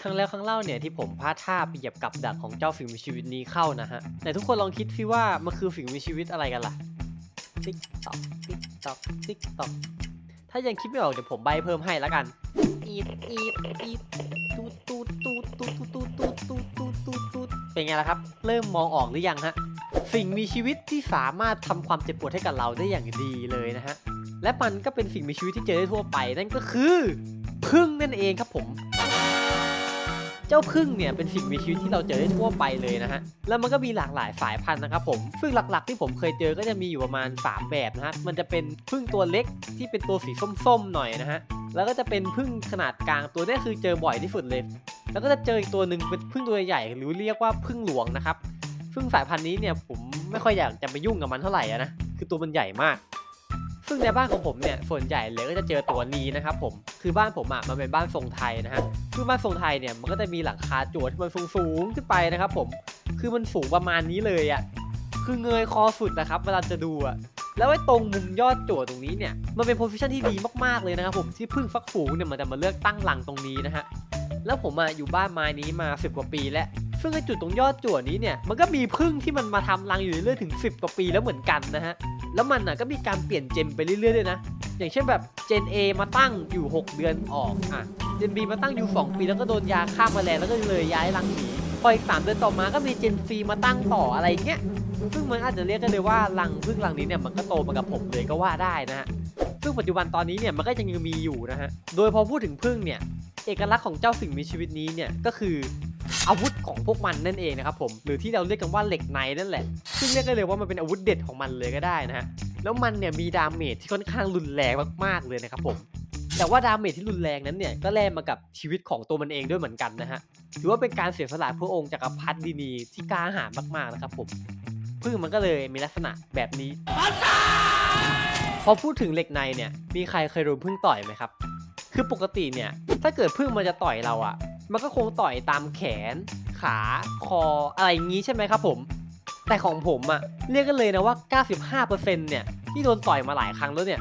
ครั้งแล้วครั้งเล่าเนี่ยที่ผมพลาดท่าไปเหยียบกับดักของเจ้าสิ่งมีชีวิตนี้เข้านะฮะไหนทุกคนลองคิดสิว่ามันคือสิ่งมีชีวิตอะไรกันล่ะติ๊กตอกติ๊กตอกติ๊กตอกถ้ายังคิดไม่ออกเดี๋ยวผมใบเพิ่มให้แล้วกันอีดอีดอีดตูดตูดตูดตูดตูดตูดตูดตูดตูดตูดเป็นไงล่ะครับ เริ่มมองออกหรือยังฮะสิ่งมีชีวิตที่สามารถทำความเจ็บปวดให้กับเราได้อย่างดีเลยนะฮะและมันก็เป็นสิ่งมีชีวิตที่เจอได้ทั่วไปนั่นก็คือพึ่งนั่นเองครับผมเจ้าพึ่งเนี่ยเป็นสิ่งมีชีวิตที่เราเจอได้ทั่วไปเลยนะฮะ แล้วมันก็มีหลากหลายสายพันธุ์นะครับผม ซึ่งหลักๆ ที่ผมเคยเจอก็จะมีอยู่ประมาณ 3 แบบนะฮะ มันจะเป็นพึ่งตัวเล็กที่เป็นตัวสีส้มๆหน่อยนะฮะ แล้วก็จะเป็นพึ่งขนาดกลางตัวนี้คือเจอบ่อยที่สุดเลย แล้วก็จะเจออีกตัวหนึ่งเป็นพึ่งตัวใหญ่หรือเรียกว่าพึ่งหลวงนะครับซึ่งสายพันธุ์นี้เนี่ยผมไม่ค่อยอยากจะไปยุ่งกับมันเท่าไหร่นะ คือตัวมันใหญ่มาก ซึ่งในบ้านของผมเนี่ยส่วนใหญ่เลยก็จะเจอตัวนี้นะครับผมคือบ้านผมอะมันเป็นบ้านทรงไทยนะฮะคือบ้านทรงไทยเนี่ยมันก็จะมีหลังคาจั่วที่มันสูงๆขึ้นไปนะครับผมคือมันสูงประมาณนี้เลยอะ่ะคือเงยคอสุดนะครับเวลาจะดูอะ่ะแล้วไอ้ตรงมุมยอดจั่วตรงนี้เนี่ยมันเป็นโพสิชันที่ดีมากๆเลยนะครับผมที่พึ่งฟักฝูงเนี่ยมันจะมาเลือกตั้งหลังตรงนี้นะฮะแล้วผมอะอยู่บ้านไม้นี้มาสิบกว่าปีแล้วซึ่งไอ้จุดตรงยอดจั่วนี้เนี่ยมันก็มีพึ่งที่มันมาทำรังอยู่เรื่อยถึง 10 กว่าปีแล้วเหมือนกันนะฮะ แล้วมันอะก็มีการเปลี่ยนเจนไปเรื่อยๆด้วยนะ อย่างเช่นแบบเจน A มาตั้งอยู่ 6 เดือนออกอะเจน B มาตั้งอยู่ 2 ปีแล้วก็โดนยาฆ่าแมลงแล้วก็เลยย้ายรังหนีพออีก3เดือนต่อมาก็มีเจน C มาตั้งต่ออะไรเงี้ยซึ่งมันอาจจะเรียกกันเลยว่ารังพึ่งรังนี้เนี่ยมันก็โตมากับผมเลยก็ว่าได้นะฮะซึ่งปัจจุบันตอนนี้เนี่ยมันก็ยังมีอยู่นะฮะโดยพอพูดถึงพึ่งเนี่ยเอกลักษณ์ของเจ้าสิ่งมีชีวิตนี้เนี่ยก็คือ อาวุธของพวกมันนั่นเองนะครับผมหรือที่เราเรียกกันว่าเหล็กในนั่นแหละ ซึ่งเรียกได้เลยว่ามันเป็นอาวุธเด็ดของมันเลยก็ได้นะฮะแล้วมันเนี่ยมีดาเมจที่ค่อนข้างรุนแรงมากๆเลยนะครับผมแต่ว่าดาเมจที่รุนแรงนั้นเนี่ยก็แลกมากับชีวิตของตัวมันเองด้วยเหมือนกันนะฮะถือว่าเป็นการเสียสละเพื่อองค์จักรพรรดินีที่กล้าหาญมากๆนะครับผมพึ่งมันก็เลยมีลักษณะแบบนี้ พอพูดถึงเหล็กในเนี่ยมีใครเคยโดนพึ่งต่อยไหมครับ คือปกติเนี่ยถ้าเกิดพึ่งมันจะต่อยเราอะ มันก็คงต่อยตามแขน ขาคออะไรอย่างงี้ใช่ไหมครับผม แต่ของผมอะ่ะเรียกกันเลยนะว่า 95%เนี่ยที่โดนต่อยมาหลายครั้งแล้วเนี่ย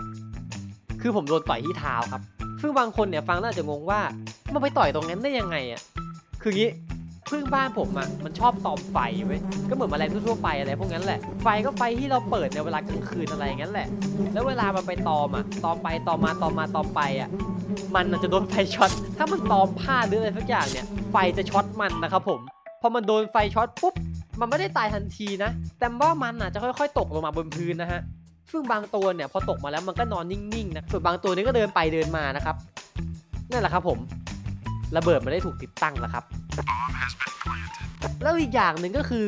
คือผมโดนต่อยที่เท้าครับ ซึ่งบางคนเนี่ยฟังแล้วอาจจะงงว่ามันไปต่อยตรงนั้นได้ยังไงอะคืองี้ พึ่งบ้านผมอะ่ะมันชอบตอมไฟเว้ยก็เหมือนแมลงทั่วๆไปอะไรพวกนั้นแหละไฟก็ไฟที่เราเปิดในเวลากลางคืนอะไรอย่างนั้นแหละ แล้วเวลามันไปตอมอะตอมไปตอมมาตอมมาตอมไปอะมันจะโดนไฟช็อตถ้ามันตอมผ้าหรืออะไรสักอย่างเนี่ย ไฟจะช็อตมันนะครับผมพอมันโดนไฟช็อตปุ๊บมันไม่ได้ตายทันทีนะ แต่ว่ามันอะจะค่อยๆ ตกลงมาบนพื้นนะฮะซึ่งบางตัวเนี่ยพอตกมาแล้วมันก็นอนนิ่งๆนะส่วนบางตัวนี้ก็เดินไปเดินมานะครับนั่นแหละครับผมระเบิดมันได้ถูกติดตั้งแล้วครับ แล้วอีกอย่างหนึ่งก็คือ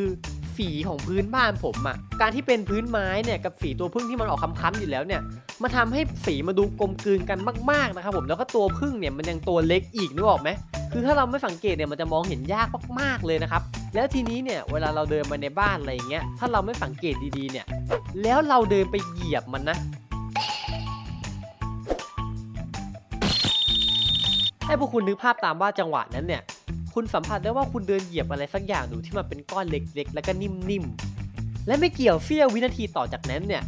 ฝีของพื้นบ้านผมอะ่ะ การที่เป็นพื้นไม้เนี่ยกับฝีตัวพึ่งที่มันออกค้ำๆอยู่แล้วเนี่ยมันทำให้สีมาดูกลมกลืนกันมากๆนะครับผมแล้วก็ตัวพึ่งเนี่ยมันยังตัวเล็กอีกนึกออกไหมคือถ้าเราไม่สังเกตเนี่ยมันจะมองเห็นยากมากๆเลยนะครับแล้วทีนี้เนี่ยเวลาเราเดินมาในบ้านอะไรอย่างเงี้ยถ้าเราไม่สังเกตดีๆเนี่ย แล้วเราเดินไปเหยียบมันนะให้พวกคุณนึกภาพตามว่าจังหวะนั้นเนี่ย คุณสัมผัสได้ว่าคุณเดินเหยียบอะไรสักอย่างดูที่มันเป็นก้อนเล็กๆ แล้วก็นิ่มๆ และไม่เกี่ยวเสี้ยววินาทีต่อจากนั้นเนี่ย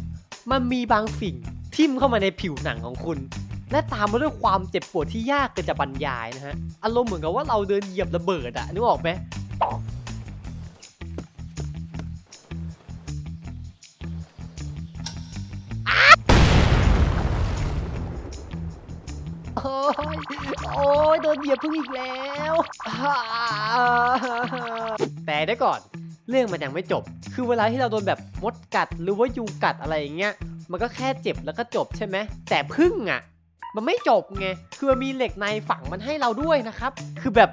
มันมีบางสิ่งทิ่มเข้ามาในผิวหนังของคุณ และตามมาด้วยความเจ็บปวดที่ยากเกินจะบรรยายนะฮะ อารมณ์เหมือนกับว่าเราเดินเหยียบระเบิดอะนึกออกไหม ยโอ้ยโดนเหยียบพึ่งอีกแล้วแต่ได้ก่อน เรื่องมันยังไม่จบ คือเวลาที่เราโดนแบบมดกัดหรือว่ายุงกัดอะไรอย่างเงี้ยมันก็แค่เจ็บแล้วก็จบใช่ไหมแต่พึ่งอะ มันไม่จบไงคือมันมีเหล็กในฝังมันให้เราด้วยนะครับ คือแบบ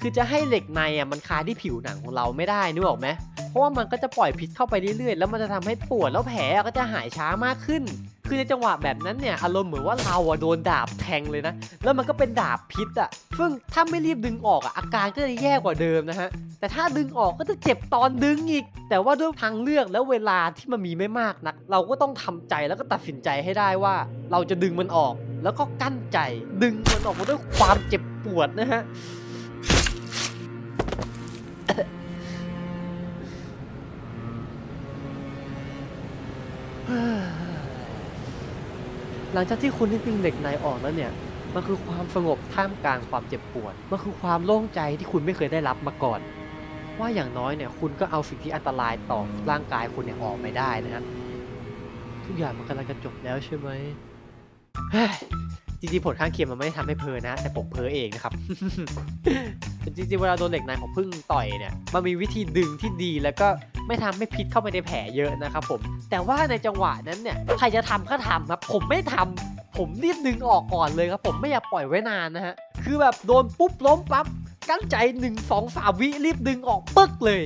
คือจะให้เหล็กในอะมันคาที่ผิวหนังของเราไม่ได้นึกออกไหมเพราะว่ามันก็จะปล่อยพิษเข้าไปเรื่อยๆ แล้วมันจะทำให้ปวดแล้วแผลก็จะหายช้ามากขึ้น คือในจังหวะแบบนั้นเนี่ยอารมณ์เหมือนว่าเราอะโดนดาบแทงเลยนะ แล้วมันก็เป็นดาบพิษอะซึ่งถ้าไม่รีบดึงออกอะอาการก็จะแย่กว่าเดิมนะฮะ แต่ถ้าดึงออกก็จะเจ็บตอนดึงอีก แต่ว่าด้วยทางเลือกแล้วเวลาที่มันมีไม่มากนัก เราก็ต้องทำใจแล้วก็ตัดสินใจให้ได้ว่า เราจะดึงมันออก แล้วก็กั้นใจ ดึงมันออกมาด้วยความเจ็บปวดนะฮะ หลังจากที่คุณได้ดึงเหล็กในออกแล้วเนี่ย มันคือความสงบท่ามกลางความเจ็บปวด มันคือความโล่งใจที่คุณไม่เคยได้รับมาก่อน ว่าอย่างน้อยเนี่ยคุณก็เอาสิ่งที่อันตรายต่อร่างกายคุณเนี่ยออกไปได้นะครับทุกอย่างมันกำลังจะจบแล้วใช่ไหม จริงๆผลข้างเคียงมันไม่ได้ทำให้เพลอนะ แต่ผมเพลอเองนะครับ จริงๆเวลาโดนเหล็กในของพึ่งต่อยเนี่ยมันมีวิธีดึงที่ดีแล้วก็ไม่ทำให้พิษเข้าไปในแผลเยอะนะครับผม แต่ว่าในจังหวะนั้นเนี่ยใครจะทำก็ทำครับ ผมไม่ทำผมรีบดึงออกก่อนเลยครับ ผมไม่อยากปล่อยไว้นานนะฮะคือแบบโดนปุ๊บล้มปั๊บกั้นใจหนึ่งสองสามวิรีบดึงออกปึ๊กเลย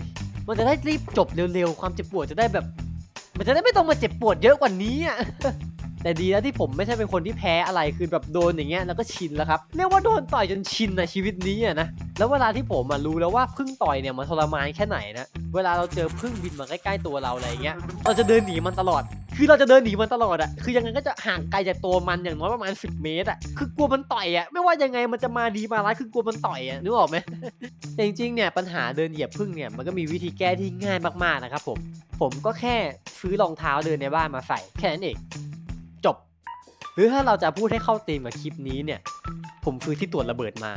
มันจะได้รีบจบเร็วๆความเจ็บปวดจะได้แบบ มันจะได้ไม่ต้องมาเจ็บปวดเยอะกว่านี้อะ แต่ดีแล้วที่ผมไม่ใช่เป็นคนที่แพ้อะไรคือแบบโดนอย่างเงี้ยแล้วก็ชินแล้วครับเรียกว่าโดนต่อยจนชินนะชีวิตนี้อะนะแล้วเวลาที่ผมมารู้แล้วว่าพึ่งต่อยเนี่ยมันทรมานแค่ไหนนะเวลาเราเจอพึ่งบินมาใกล้ๆตัวเราอะไรเงี้ยเราจะเดินหนีมันตลอด คือเราจะเดินหนีมันตลอดอะคือยังไงก็จะห่างไกลจากตัวมันอย่างน้อยประมาณ 10 เมตรอะคือกลัวมันต่อยอะไม่ว่ายังไงมันจะมาดีมาร้ายคือกลัวมันต่อยอะนึกออกไหมแต่จริงๆเนี่ยปัญหาเดินเหยียบพึ่งเนี่ยมันก็มีวิธีแก้ที่ง่ายมากๆนะครับผมผมก็แค่ซื้อรองเท้าเดินในบ้านมาใส่แค่นั้นเอง รือถ้าเราจะพูดให้เข้าธีมกับคลิปนี้เนี่ย ผมซื้อที่ตรวจระเบิดมา